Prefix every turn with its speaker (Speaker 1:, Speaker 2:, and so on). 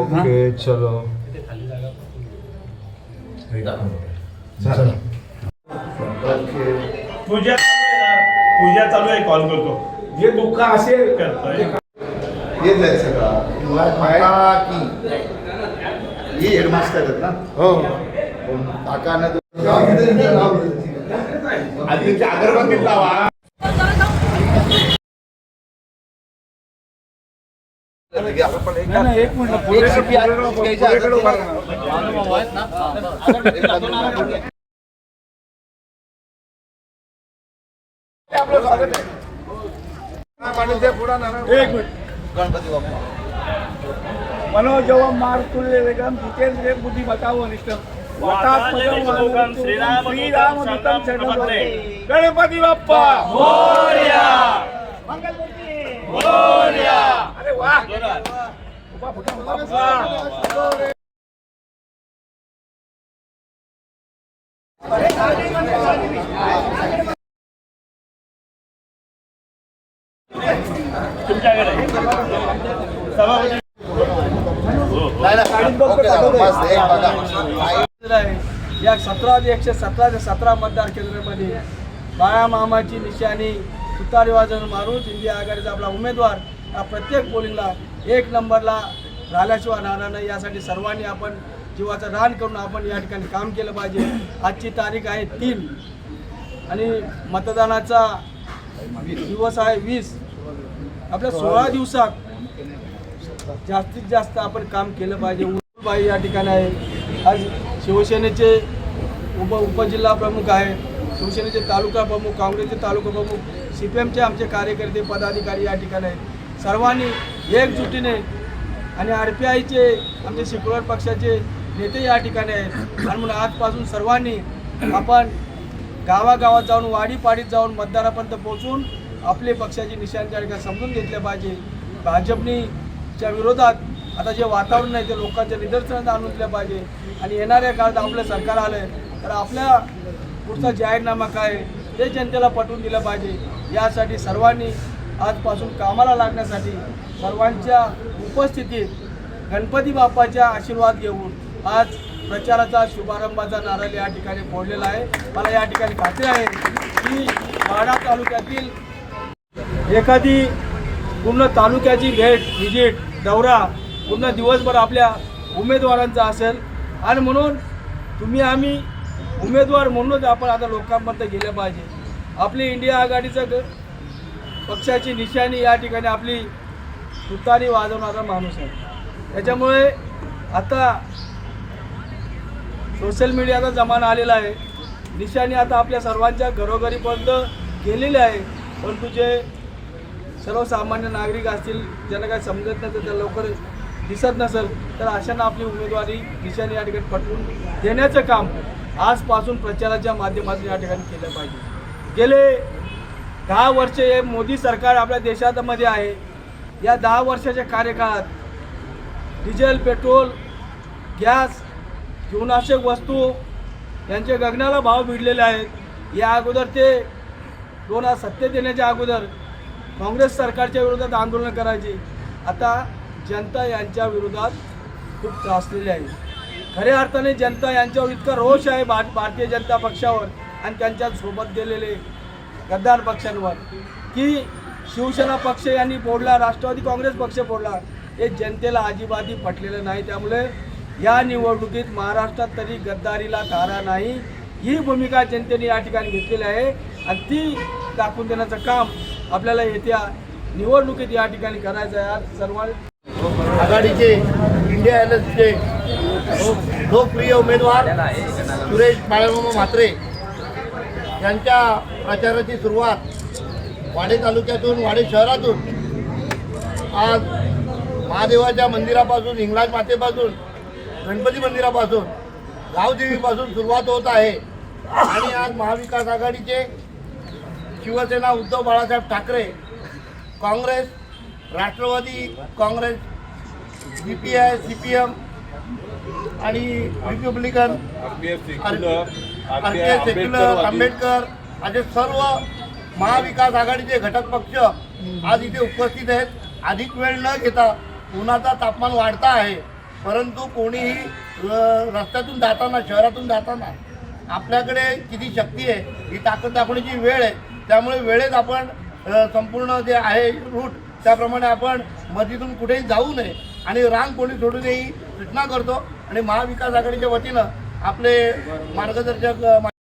Speaker 1: Okay चलो.
Speaker 2: पूजा पूजा चालू आहे कॉल करतो.
Speaker 1: जे दुःख असेल
Speaker 2: करतोय.
Speaker 3: हेच आहे सगळं. ही हेडमास्टर आहेत ना?
Speaker 1: हो.
Speaker 3: काकानं आधी अगरबत्तीत लावा
Speaker 4: મનોજવ
Speaker 2: મારતુલ્ય
Speaker 4: વેગમ જીતેન્દ્ર બુદ્ધિ બતાવો નિષ્ઠમ ગણપતિ બાપ્પા મોર્યા મંગલ મોર્યા
Speaker 2: तुमच्याकडे
Speaker 4: या सतरा एकशे सतरा ते सतरा मतदार केंद्रामध्ये बाळा मामाची निशाणी तुतारी वाजवून मारून इंडिया आघाडीचा आपला उमेदवार हा प्रत्येक पोलिंगला एक नंबरला राहिल्याशिवाय राहणार नाही. यासाठी सर्वांनी आपण जीवाचं रान करून आपण या ठिकाणी काम केलं पाहिजे. आजची तारीख आहे तीन. आणि मतदानाचा दिवस आहे वीस. आपल्या सोळा दिवसात जास्तीत जास्त आपण काम केलं पाहिजे. बाई या ठिकाणी आहे. आज शिवसेनेचे उप उपजिल्हा प्रमुख आहे. शिवसेनेचे तालुका प्रमुख काँग्रेसचे तालुका प्रमुख सी पी एमचे आमचे कार्यकर्ते पदाधिकारी या ठिकाणी आहेत. सर्वांनी एकजुटीने आणि आर पी आयचे आमचे सेक्युलर पक्षाचे नेते या ठिकाणी आहेत. आणि म्हणून आजपासून सर्वांनी आपण गावागावात जाऊन वाडीपाडीत जाऊन मतदारापर्यंत पोहोचून आपले पक्षाची निशाणी समजून घेतल्या पाहिजे. भाजपनीच्या विरोधात आता जे वातावरण आहे ते लोकांच्या निदर्शनात आणून दिलं पाहिजे. आणि येणाऱ्या काळात आपलं सरकार आलं तर आपल्या पुढचा जाहीरनामा काय ते जनतेला पटवून दिलं पाहिजे. यासाठी सर्वांनी आजपासून कामाला लागण्यासाठी सर्वांच्या उपस्थितीत गणपती बाप्पाच्या आशीर्वाद घेऊन आज प्रचाराचा शुभारंभाचा नारळ या ठिकाणी फोडलेला आहे. मला या ठिकाणी खात्री आहे की वाडा तालुक्यातील एखादी पूर्ण तालुक्याची भेट व्हिजिट दौरा पूर्ण दिवसभर आपल्या उमेदवारांचा असेल. आणि म्हणून तुम्ही आम्ही उमेदवार म्हणूनच आपण आता लोकांपर्यंत गेलं पाहिजे. आपली इंडिया आघाडीचं पक्षाची निशाणी या ठिकाणी आपली तुतारी वाजवणारा माणूस आहे. त्याच्यामुळे आता सोशल मीडियाचा जमाना आलेला आहे. निशाणी आता आपल्या सर्वांच्या घरोघरीपर्यंत गेलेली आहे. परंतु जे सर्वसामान्य नागरिक असतील ज्यांना काही समजत नसेल त्या लवकर दिसत नसेल तर अशांना आपली उमेदवारी निशाणी या ठिकाणी पटवून देण्याचं काम आजपासून प्रचाराच्या माध्यमातून या ठिकाणी केलं पाहिजे. गेले दहा वर्षे हे मोदी सरकार आपल्या देशामध्ये आहे. या दहा वर्षाच्या कार्यकाळात डिझेल पेट्रोल गॅस जीवनावश्यक वस्तू यांचे गगनाला भाव भिडलेले आहेत. या अगोदर ते दोन हजार सत्तेत येण्याच्या अगोदर काँग्रेस सरकारच्या विरोधात आंदोलन करायचे. आता जनता यांच्या विरोधात खूप त्रासलेली आहे. खऱ्या अर्थाने जनता यांच्यावर इतका रोष आहे भार भारतीय जनता पक्षावर आणि त्यांच्यासोबत गेलेले गद्दार पक्षांवर की शिवसेना पक्ष यांनी फोडला राष्ट्रवादी काँग्रेस पक्ष फोडला हे जनतेला अजिबाती पटलेलं नाही. त्यामुळे या निवडणुकीत महाराष्ट्रात तरी गद्दारीला धारा नाही. ही भूमिका जनतेने या ठिकाणी घेतलेली आहे. आणि ती दाखवून देण्याचं काम आपल्याला येत्या निवडणुकीत या ठिकाणी करायचं आहे. आज सर्व
Speaker 5: आघाडीचे इंडिया एल लोकप्रिय उमेदवार सुरेश बाळामामा म्हात्रे. यांच्या प्रचाराची सुरुवात वाडे तालुक्यातून वाडे शहरातून आज महादेवाच्या मंदिरापासून हिंगलाज मातेपासून गणपती मंदिरापासून गावदेवीपासून सुरुवात होत आहे. आणि आज महाविकास आघाडीचे Shiv Sena Uddhav Balasaheb Thackeray Congress Rashtrawadi Congress C P I C P M आणि रिपब्लिकन आरपीआय सेक्युलर आंबेडकर असे सर्व महाविकास आघाडीचे घटक पक्ष आज इथे उपस्थित आहेत. अधिक वेळ न घेता उन्हाचा तापमान वाढता आहे. परंतु कोणीही रस्त्यातून जाताना शहरातून जाताना आपल्याकडे किती शक्ती आहे ही ताकद दाखवण्याची वेळ आहे. त्यामुळे वेळेत आपण संपूर्ण जे आहे रूट त्याप्रमाणे आपण मधीतून कुठेही जाऊ नये. आणि रांग कोणी सोडू नये ही सूचना करतो. आणि महाविकास आघाडीच्या वतीनं आपले मार्गदर्शक